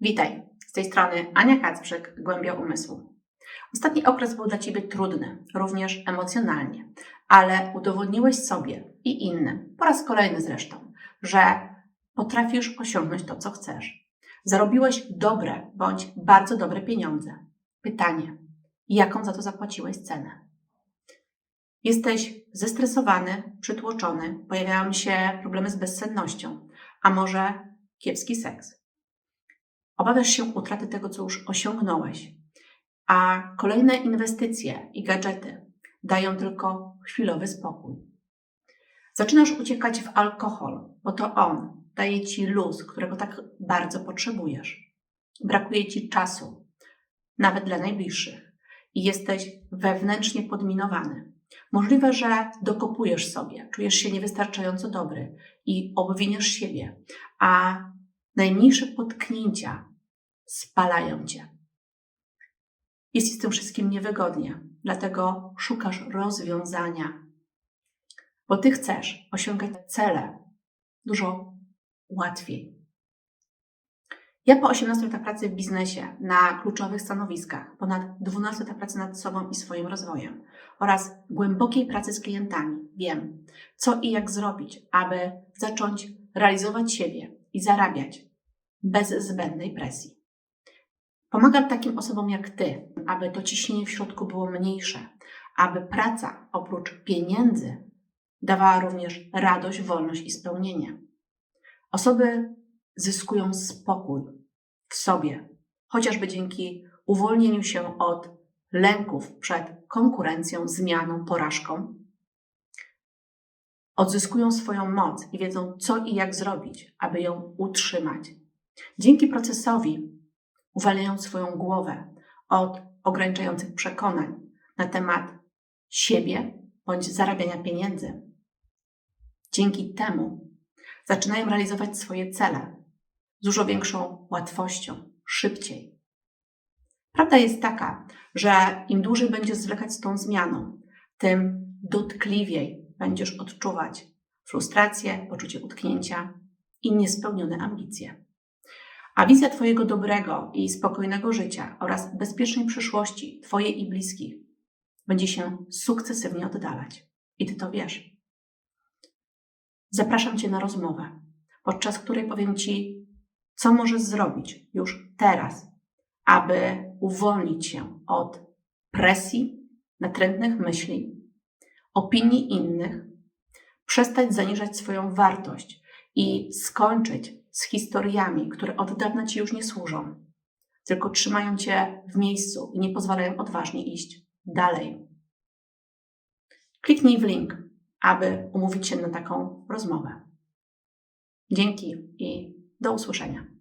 Witaj, z tej strony Ania Kacprzyk, Głębia Umysłu. Ostatni okres był dla Ciebie trudny, również emocjonalnie, ale udowodniłeś sobie i innym, po raz kolejny zresztą, że potrafisz osiągnąć to, co chcesz. Zarobiłeś dobre bądź bardzo dobre pieniądze. Pytanie, jaką za to zapłaciłeś cenę? Jesteś zestresowany, przytłoczony, pojawiają się problemy z bezsennością, a może kiepski seks. Obawiasz się utraty tego, co już osiągnąłeś, a kolejne inwestycje i gadżety dają tylko chwilowy spokój. Zaczynasz uciekać w alkohol, bo to on daje ci luz, którego tak bardzo potrzebujesz. Brakuje ci czasu, nawet dla najbliższych, i jesteś wewnętrznie podminowany. Możliwe, że dokopujesz sobie, czujesz się niewystarczająco dobry i obwiniasz siebie, a najmniejsze potknięcia spalają cię. Jest ci z tym wszystkim niewygodnie, dlatego szukasz rozwiązania, bo ty chcesz osiągać cele dużo łatwiej. Ja po 18 latach pracy w biznesie na kluczowych stanowiskach, ponad 12 lat pracy nad sobą i swoim rozwojem oraz głębokiej pracy z klientami wiem, co i jak zrobić, aby zacząć realizować siebie i zarabiać bez zbędnej presji. Pomagam takim osobom jak Ty, aby to ciśnienie w środku było mniejsze, aby praca oprócz pieniędzy dawała również radość, wolność i spełnienie. Osoby zyskują spokój w sobie, chociażby dzięki uwolnieniu się od lęków przed konkurencją, zmianą, porażką. Odzyskują swoją moc i wiedzą, co i jak zrobić, aby ją utrzymać. Dzięki procesowi uwalniają swoją głowę od ograniczających przekonań na temat siebie bądź zarabiania pieniędzy. Dzięki temu zaczynają realizować swoje cele z dużo większą łatwością, szybciej. Prawda jest taka, że im dłużej będziesz zwlekać z tą zmianą, tym dotkliwiej będziesz odczuwać frustrację, poczucie utknięcia i niespełnione ambicje. A wizja Twojego dobrego i spokojnego życia oraz bezpiecznej przyszłości Twojej i bliskich będzie się sukcesywnie oddalać. I Ty to wiesz. Zapraszam Cię na rozmowę, podczas której powiem Ci, co możesz zrobić już teraz, aby uwolnić się od presji, natrętnych myśli, opinii innych, przestać zaniżać swoją wartość i skończyć z historiami, które od dawna ci już nie służą, tylko trzymają cię w miejscu i nie pozwalają odważnie iść dalej. Kliknij w link, aby umówić się na taką rozmowę. Dzięki i do usłyszenia.